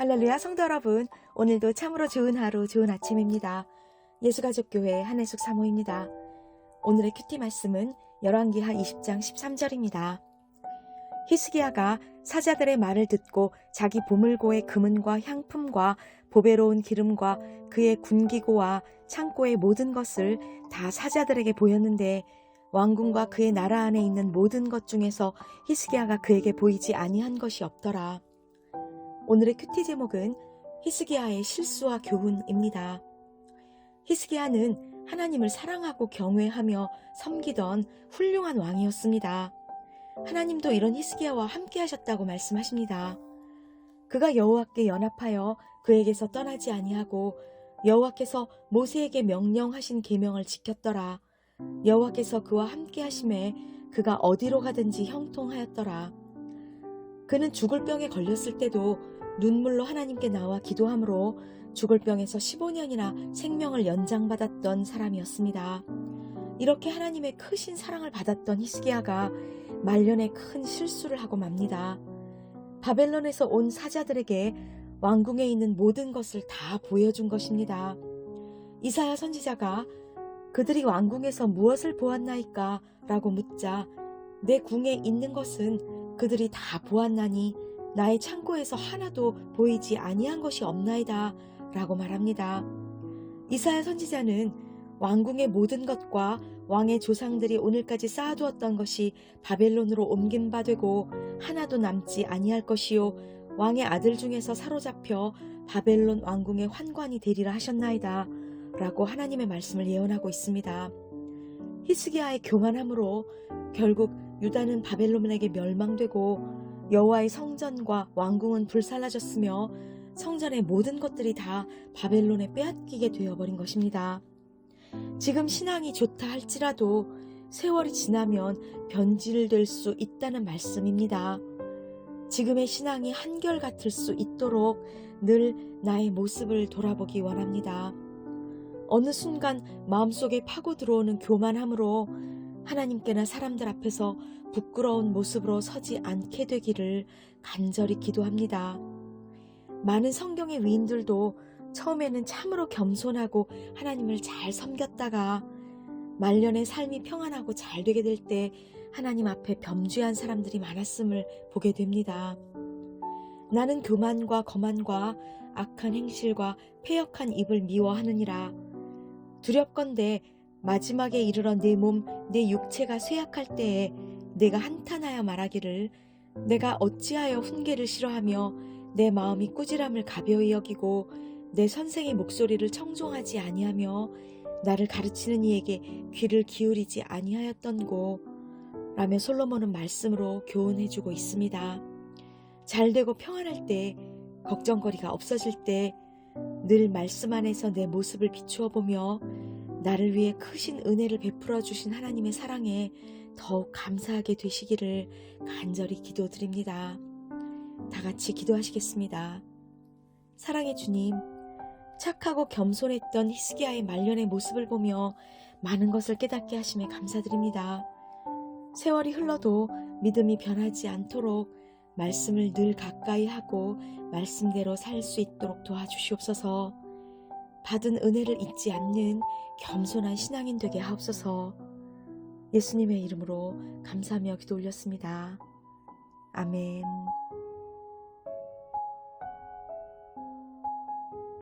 할렐루야 성도 여러분, 오늘도 참으로 좋은 하루, 좋은 아침입니다. 예수가족교회 한혜숙 사모입니다. 오늘의 큐티 말씀은 열왕기하 20장 13절입니다. 히스기야가 사자들의 말을 듣고 자기 보물고의 금은과 향품과 보배로운 기름과 그의 군기고와 창고의 모든 것을 다 사자들에게 보였는데 왕궁과 그의 나라 안에 있는 모든 것 중에서 히스기야가 그에게 보이지 아니한 것이 없더라. 오늘의 큐티 제목은 히스기야의 실수와 교훈입니다. 히스기야는 하나님을 사랑하고 경외하며 섬기던 훌륭한 왕이었습니다. 하나님도 이런 히스기야와 함께 하셨다고 말씀하십니다. 그가 여호와께 연합하여 그에게서 떠나지 아니하고 여호와께서 모세에게 명령하신 계명을 지켰더라. 여호와께서 그와 함께 하심에 그가 어디로 가든지 형통하였더라. 그는 죽을 병에 걸렸을 때도 눈물로 하나님께 나와 기도함으로 죽을 병에서 15년이나 생명을 연장받았던 사람이었습니다. 이렇게 하나님의 크신 사랑을 받았던 히스기야가 말년에 큰 실수를 하고 맙니다. 바벨론에서 온 사자들에게 왕궁에 있는 모든 것을 다 보여준 것입니다. 이사야 선지자가 그들이 왕궁에서 무엇을 보았나이까? 라고 묻자 내 궁에 있는 것은 그들이 다 보았나니 나의 창고에서 하나도 보이지 아니한 것이 없나이다. 라고 말합니다. 이사야 선지자는 왕궁의 모든 것과 왕의 조상들이 오늘까지 쌓아두었던 것이 바벨론으로 옮긴 바 되고 하나도 남지 아니할 것이요 왕의 아들 중에서 사로잡혀 바벨론 왕궁의 환관이 되리라 하셨나이다. 라고 하나님의 말씀을 예언하고 있습니다. 히스기야의 교만함으로 결국 유다는 바벨론에게 멸망되고 여호와의 성전과 왕궁은 불살라졌으며 성전의 모든 것들이 다 바벨론에 빼앗기게 되어버린 것입니다. 지금 신앙이 좋다 할지라도 세월이 지나면 변질될 수 있다는 말씀입니다. 지금의 신앙이 한결같을 수 있도록 늘 나의 모습을 돌아보기 원합니다. 어느 순간 마음속에 파고 들어오는 교만함으로 하나님께나 사람들 앞에서 부끄러운 모습으로 서지 않게 되기를 간절히 기도합니다. 많은 성경의 위인들도 처음에는 참으로 겸손하고 하나님을 잘 섬겼다가 말년의 삶이 평안하고 잘 되게 될 때 하나님 앞에 범죄한 사람들이 많았음을 보게 됩니다. 나는 교만과 거만과 악한 행실과 폐역한 입을 미워하느니라. 두렵건대 마지막에 이르러 내 몸, 내 육체가 쇠약할 때에 내가 한탄하여 말하기를 내가 어찌하여 훈계를 싫어하며 내 마음이 꾸지람을 가벼이 여기고 내 선생의 목소리를 청종하지 아니하며 나를 가르치는 이에게 귀를 기울이지 아니하였던고 라며 솔로몬은 말씀으로 교훈해주고 있습니다. 잘 되고 평안할 때 걱정거리가 없어질 때 늘 말씀 안에서 내 모습을 비추어 보며 나를 위해 크신 은혜를 베풀어 주신 하나님의 사랑에 더욱 감사하게 되시기를 간절히 기도드립니다. 다 같이 기도하시겠습니다. 사랑의 주님, 착하고 겸손했던 히스기야의 말년의 모습을 보며 많은 것을 깨닫게 하심에 감사드립니다. 세월이 흘러도 믿음이 변하지 않도록 말씀을 늘 가까이 하고 말씀대로 살 수 있도록 도와주시옵소서. 받은 은혜를 잊지 않는 겸손한 신앙인 되게 하옵소서. 예수님의 이름으로 감사하며 기도 올렸습니다. 아멘.